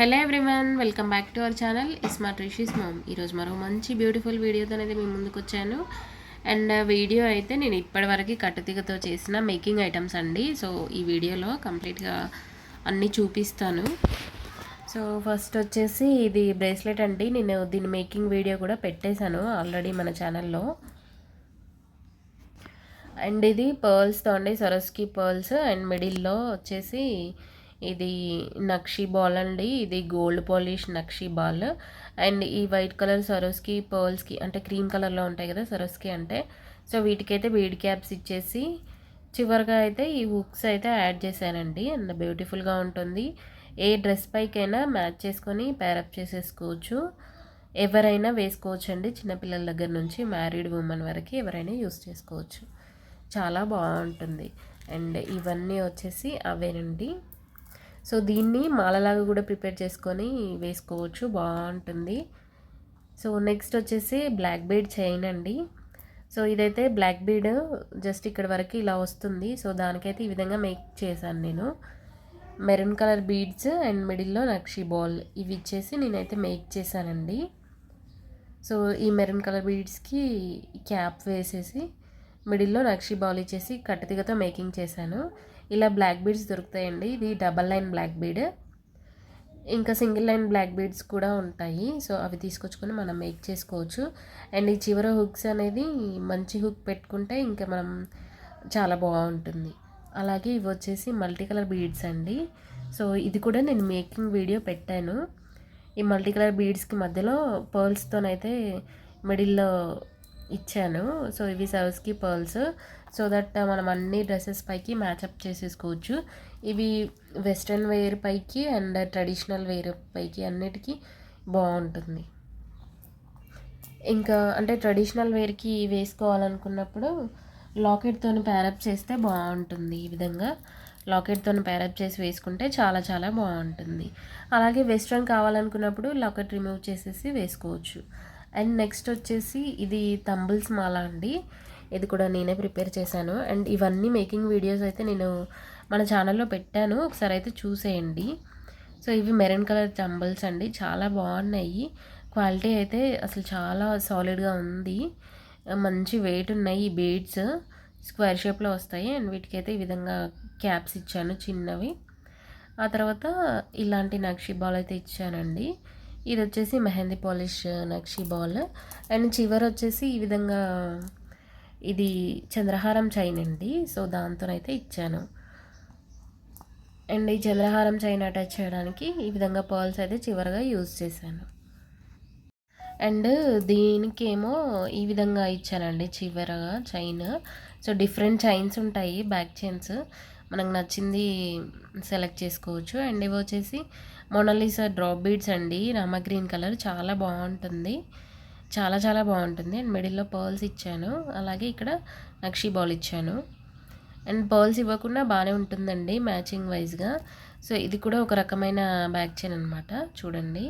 Hello everyone welcome back to our channel. Ismart Rishi's mom ఈరోజు మరో మంచి beautiful వీడియోతో అనేది మేము ముందుకు వచ్చాను. అండ్ వీడియో అయితే నేను ఇప్పటివరకు కట్టుతీగతో చేసిన మేకింగ్ ఐటమ్స్ అండి. సో ఈ వీడియోలో కంప్లీట్గా అన్నీ చూపిస్తాను. సో ఫస్ట్ వచ్చేసి ఇది బ్రేస్లెట్ అండి. నేను దీని మేకింగ్ వీడియో కూడా పెట్టేశాను ఆల్రెడీ మన ఛానల్లో. అండ్ ఇది పర్ల్స్తో అండి సరస్కి పర్ల్స్ అండ్ మిడిల్లో వచ్చేసి ఇది నక్షి బాల్ అండి. ఇది gold polish nakshi ball and ఈ వైట్ కలర్ సరోస్కి పర్ల్స్కి అంటే క్రీమ్ కలర్లో ఉంటాయి కదా సరోస్కి అంటే. సో వీటికైతే బీడ్ క్యాప్స్ ఇచ్చేసి చివరిగా అయితే ఈ హుక్స్ అయితే యాడ్ చేశానండి. అండ్ బ్యూటిఫుల్గా ఉంటుంది. ఏ డ్రెస్ పైకైనా మ్యాచ్ చేసుకొని ప్యారప్ చేసేసుకోవచ్చు. ఎవరైనా వేసుకోవచ్చు అండి చిన్నపిల్లల దగ్గర నుంచి మ్యారీడ్ ఉమెన్ వరకు ఎవరైనా యూస్ చేసుకోవచ్చు. చాలా బాగుంటుంది. అండ్ ఇవన్నీ వచ్చేసి అవేనండి. సో దీన్ని మాలలాగా కూడా ప్రిపేర్ చేసుకొని వేసుకోవచ్చు బాగుంటుంది. సో నెక్స్ట్ వచ్చేసి బ్లాక్ బీడ్ చైన్ అండి. సో ఇదైతే బ్లాక్ బీడ్ జస్ట్ ఇక్కడ వరకు ఇలా వస్తుంది. సో దానికైతే ఈ విధంగా మేక్ చేశాను నేను. మెరూన్ కలర్ బీడ్స్ అండ్ మిడిల్లో నక్షి బాల్ ఇవి ఇచ్చేసి నేనైతే మేక్ చేశానండి. సో ఈ మెరూన్ కలర్ బీడ్స్కి క్యాప్ వేసేసి మిడిల్లో నక్షి బాల్ ఇచ్చేసి కట్టుతిగతో మేకింగ్ చేశాను. ఇలా బ్లాక్ బీడ్స్ దొరుకుతాయండి. ఇది డబల్ లైన్ బ్లాక్ బీడ్ ఇంకా సింగిల్ లైన్ బ్లాక్ బీడ్స్ కూడా ఉంటాయి. సో అవి తీసుకొచ్చుకొని మనం మేక్ చేసుకోవచ్చు. అండ్ ఈ చివర హుక్స్ అనేది మంచి హుక్ పెట్టుకుంటే ఇంకా మనం చాలా బాగుంటుంది. అలాగే ఇవి వచ్చేసి మల్టీ కలర్ బీడ్స్ అండి. సో ఇది కూడా నేను మేకింగ్ వీడియో పెట్టాను. ఈ మల్టీ కలర్ బీడ్స్కి మధ్యలో పర్ల్స్తోనైతే మిడిల్లో ఇచ్చాను. సో ఇవి సర్వ్స్కి పర్ల్స్. సో దట్ మనం అన్ని డ్రెస్సెస్ పైకి మ్యాచప్ చేసేసుకోవచ్చు. ఇవి వెస్ట్రన్ వేర్ పైకి అండ్ ట్రెడిషనల్ వేర్ పైకి అన్నిటికీ బాగుంటుంది. ఇంకా అంటే ట్రెడిషనల్ వేర్కి వేసుకోవాలనుకున్నప్పుడు లాకెట్తో ప్యారప్ చేస్తే బాగుంటుంది ఈ విధంగా. లాకెట్తో ప్యారప్ చేసి వేసుకుంటే చాలా చాలా బాగుంటుంది. అలాగే వెస్ట్రన్ కావాలనుకున్నప్పుడు లాకెట్ రిమూవ్ చేసేసి వేసుకోవచ్చు. అండ్ నెక్స్ట్ వచ్చేసి ఇది తంబుల్స్ మాల అండి. ఇది కూడా నేనే ప్రిపేర్ చేశాను. అండ్ ఇవన్నీ మేకింగ్ వీడియోస్ అయితే నేను మన ఛానల్లో పెట్టాను. ఒకసారి అయితే చూసేయండి. సో ఇవి మెరూన్ కలర్ తంబుల్స్ అండి. చాలా బాగున్నాయి. క్వాలిటీ అయితే అసలు చాలా సాలిడ్గా ఉంది. మంచి వెయిట్ ఉన్నాయి ఈ బీడ్స్ స్క్వేర్ షేప్లో వస్తాయి. అండ్ వీటికైతే ఈ విధంగా క్యాప్స్ ఇచ్చాను చిన్నవి. ఆ తర్వాత ఇలాంటి నక్షిబాల్ అయితే ఇచ్చానండి. ఇది వచ్చేసి mehndi polish nakshi ball. And చివరి వచ్చేసి ఈ విధంగా ఇది చంద్రహారం చైన్ అండి. సో దాంతోనైతే ఇచ్చాను. అండ్ ఈ చంద్రహారం చైన్ అటాచ్ చేయడానికి ఈ విధంగా పర్ల్స్ అయితే చివరిగా యూజ్ చేశాను. అండ్ దీనికేమో ఈ విధంగా ఇచ్చానండి చివరగా చైన్. సో డిఫరెంట్ చైన్స్ ఉంటాయి బ్యాక్ చైన్స్. మనకు నచ్చింది సెలెక్ట్ చేసుకోవచ్చు. అండ్ ఇవి వచ్చేసి మొనలీసా డ్రాప్ బీడ్స్ అండి. రామ గ్రీన్ కలర్ చాలా బాగుంటుంది. చాలా చాలా బాగుంటుంది. అండ్ మిడిల్లో పర్ల్స్ ఇచ్చాను. అలాగే ఇక్కడ నక్షీ బాల్ ఇచ్చాను. అండ్ పర్ల్స్ ఇవ్వకుండా బాగానే ఉంటుందండి మ్యాచింగ్ వైజ్గా సో ఇది కూడా ఒక రకమైన బ్యాక్ చైన్ అనమాట చూడండి.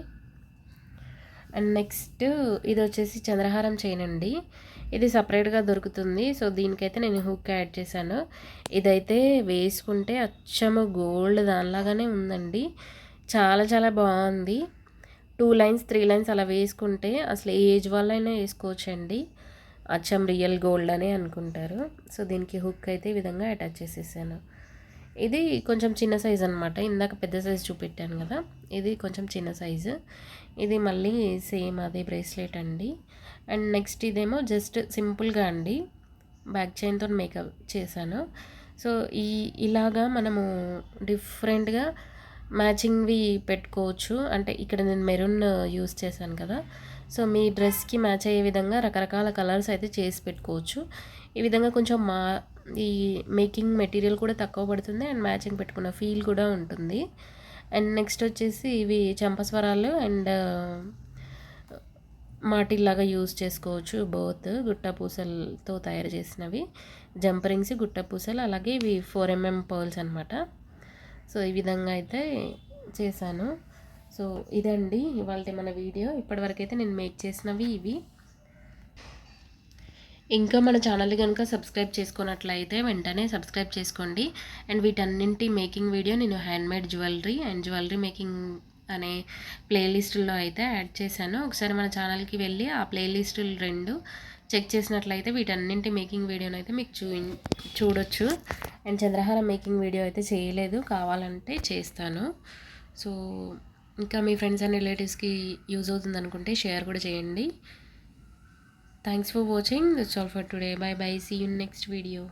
అండ్ నెక్స్ట్ ఇది వచ్చేసి చంద్రహారం చైన్ అండి. ఇది సపరేట్గా దొరుకుతుంది. సో దీనికైతే నేను హుక్ యాడ్ చేశాను. ఇదైతే వేసుకుంటే అచ్చము గోల్డ్ దానిలాగానే ఉందండి. చాలా చాలా బాగుంది. టూ లైన్స్ త్రీ లైన్స్ అలా వేసుకుంటే అసలు ఏజ్ వాళ్ళైనా వేసుకోవచ్చండి. అచ్చం రియల్ గోల్డ్ అనే అనుకుంటారు. సో దీనికి హుక్ అయితే ఈ విధంగా అటాచ్ చేసేసాను. ఇది కొంచెం చిన్న సైజ్ అనమాట ఇందాక పెద్ద సైజ్ చూపెట్టాను కదా. ఇది కొంచెం చిన్న సైజు. ఇది మళ్ళీ సేమ్ అదే బ్రేస్లెట్ అండి. అండ్ నెక్స్ట్ ఇదేమో జస్ట్ సింపుల్గా అండి. బ్యాక్ చైన్తో మేకప్ చేశాను. సో ఈ ఇలాగా మనము డిఫరెంట్గా మ్యాచింగ్వి పెట్టుకోవచ్చు. అంటే ఇక్కడ నేను మెరూన్ యూస్ చేశాను కదా. సో మీ డ్రెస్కి మ్యాచ్ అయ్యే విధంగా రకరకాల కలర్స్ అయితే చేసి పెట్టుకోవచ్చు. ఈ విధంగా కొంచెం మా ఈ మేకింగ్ మెటీరియల్ కూడా తక్కువ పడుతుంది అండ్ మ్యాచింగ్ పెట్టుకున్న ఫీల్ కూడా ఉంటుంది. అండ్ నెక్స్ట్ వచ్చేసి ఇవి చంపస్వరాలు అండ్ మాటిల్లాగా యూజ్ చేసుకోవచ్చు. బోత్ గుట్టపూసలతో తయారు చేసినవి. జంపరింగ్స్ గుట్ట పూసలు అలాగే ఇవి ఫోర్ ఎంఎం పర్ల్స్ అనమాట సో ఈ విధంగా అయితే చేశాను. సో ఇదండి ఇవాళ మన వీడియో. ఇప్పటివరకు అయితే నేను మేక్ చేసినవి ఇవి. ఇంకా మన ఛానల్ కనుక సబ్స్క్రైబ్ చేసుకున్నట్లయితే వెంటనే సబ్స్క్రైబ్ చేసుకోండి. అండ్ వీటన్నింటి మేకింగ్ వీడియో నేను handmade jewellery and jewellery making అనే ప్లేలిస్టుల్లో అయితే యాడ్ చేశాను. ఒకసారి మన ఛానల్కి వెళ్ళి ఆ ప్లేలిస్టులు రెండు చెక్ చేసినట్లయితే వీటన్నింటి మేకింగ్ వీడియోని అయితే మీకు చూ చూడొచ్చు. అండ్ చంద్రహారం మేకింగ్ వీడియో అయితే చేయలేదు. కావాలంటే చేస్తాను. సో ఇంకా మీ ఫ్రెండ్స్ అండ్ రిలేటివ్స్కి యూజ్ అవుతుంది అనుకుంటే షేర్ కూడా చేయండి. Thanks for watching. That's all for today. Bye bye. See you next video.